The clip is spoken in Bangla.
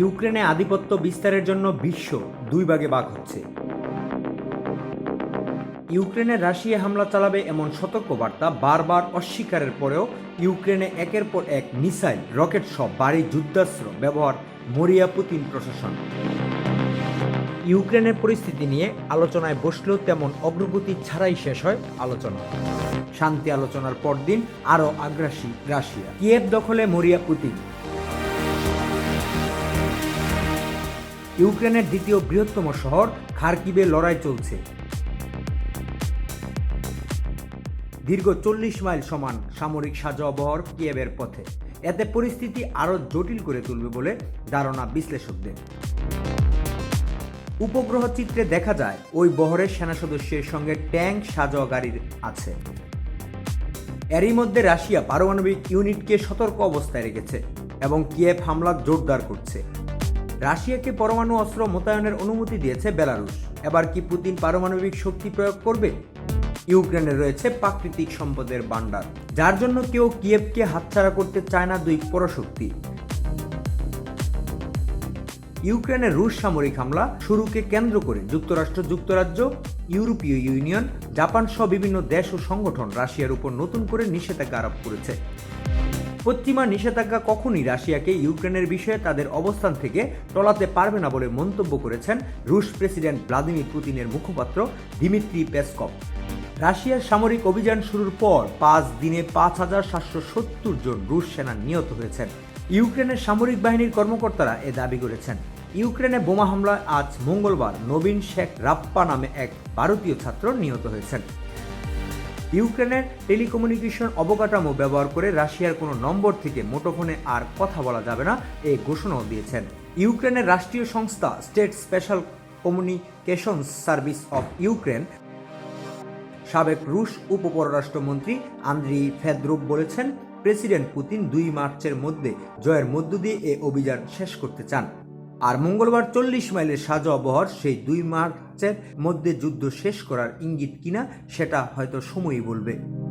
ইউক্রেনে আধিপত্য বিস্তারের জন্য বিশ্ব দুই ভাগে বাঘ হচ্ছে। ইউক্রেনে রাশিয়া হামলা চালাবে এমন সতর্কবার্তা বারবার অস্বীকারের পরেও ইউক্রেনে একের পর এক মিসাইল, রকেট সব বাড়ি যুদ্ধাস্ত্র ব্যবহার মরিয়া পুতিন প্রশাসন। ইউক্রেনের পরিস্থিতি নিয়ে আলোচনায় বসলেও তেমন অগ্রগতি ছাড়াই শেষ হয় আলোচনা। শান্তি আলোচনার পরদিন আরও আগ্রাসী রাশিয়া। কিয়েভ দখলে মরিয়া পুতিন। ইউক্রেনের দ্বিতীয় বৃহত্তম শহর খারকিবে লড়াই চলছে। দীর্ঘ চল্লিশ মাইল সমান সামরিক সাজোয়াবহর কিয়েভের পথে। এতে পরিস্থিতি আরও জটিল করে তুলবে বলে ধারণা বিশ্লেষকদের। উপগ্রহ চিত্রে দেখা যায়, ওই বহরের সেনা সদস্যের সঙ্গে ট্যাঙ্ক সাজোয়া গাড়ির আছে। এরই মধ্যে রাশিয়া পারমাণবিক ইউনিটকে সতর্ক অবস্থায় রেখেছে এবং কিয়েভ হামলা জোরদার করছে। রাশিয়াকে পরমাণু অস্ত্র মোতায়েনের অনুমতি দিয়েছে বেলারুশ। এবার কি পুতিন পারমাণবিক শক্তি প্রয়োগ করবে? ইউক্রেনে রয়েছে প্রাকৃতিক সম্পদের ভাণ্ডার, যার জন্য কেউ কিয়েভকে হাতছাড়া করতে চায় না দুই পরশক্তি। ইউক্রেনের রুশ সামরিক হামলা শুরুকে কেন্দ্র করে যুক্তরাষ্ট্র, যুক্তরাজ্য, ইউরোপীয় ইউনিয়ন, জাপান সহ বিভিন্ন দেশ ও সংগঠন রাশিয়ার উপর নতুন করে নিষেধাজ্ঞা আরোপ করেছে। পশ্চিমা নিষেধাজ্ঞা কখনই রাশিয়াকে ইউক্রেনের বিষয়ে তাদের অবস্থান থেকে টলাতে পারবে না বলে মন্তব্য করেছেন রুশ প্রেসিডেন্ট ভ্লাদিমির পুতিনের মুখপাত্র দিমিত্রি পেসকপ রাশিয়ার সামরিক অভিযান শুরুর পর পাঁচ দিনে পাঁচ হাজার সাতশো সত্তর জন রুশ সেনা নিহত হয়েছেন। ইউক্রেনের সামরিক বাহিনীর কর্মকর্তারা এ দাবি করেছেন। ইউক্রেনে বোমা হামলায় আজ মঙ্গলবার নবীন শেখ রাপ্পা নামে এক ভারতীয় ছাত্র নিহত হয়েছেন। ইউক্রেনের টেলিকমিউনিকেশন অবকাঠামো ব্যবহার করে রাশিয়ার কোনো নম্বর থেকে মুঠোফোনে আর কথা বলা যাবে না এই ঘোষণাও দিয়েছেন। ইউক্রেনের রাষ্ট্রীয় সংস্থা State Special Communications Service of Ukraine সাবেক রুশ উপপররাষ্ট্রমন্ত্রী আন্দ্রি ফেদ্রোভ বলেছেন, প্রেসিডেন্ট পুতিন দুই মার্চের মধ্যে জয়ের মধ্য দিয়ে এ অভিযান শেষ করতে চান। আর মঙ্গলবার চল্লিশ মাইলের সাজো অবহর সেই দুই মার্চের মধ্যে যুদ্ধ শেষ করার ইঙ্গিত কিনা, সেটা হয়তো সময়ই বলবে।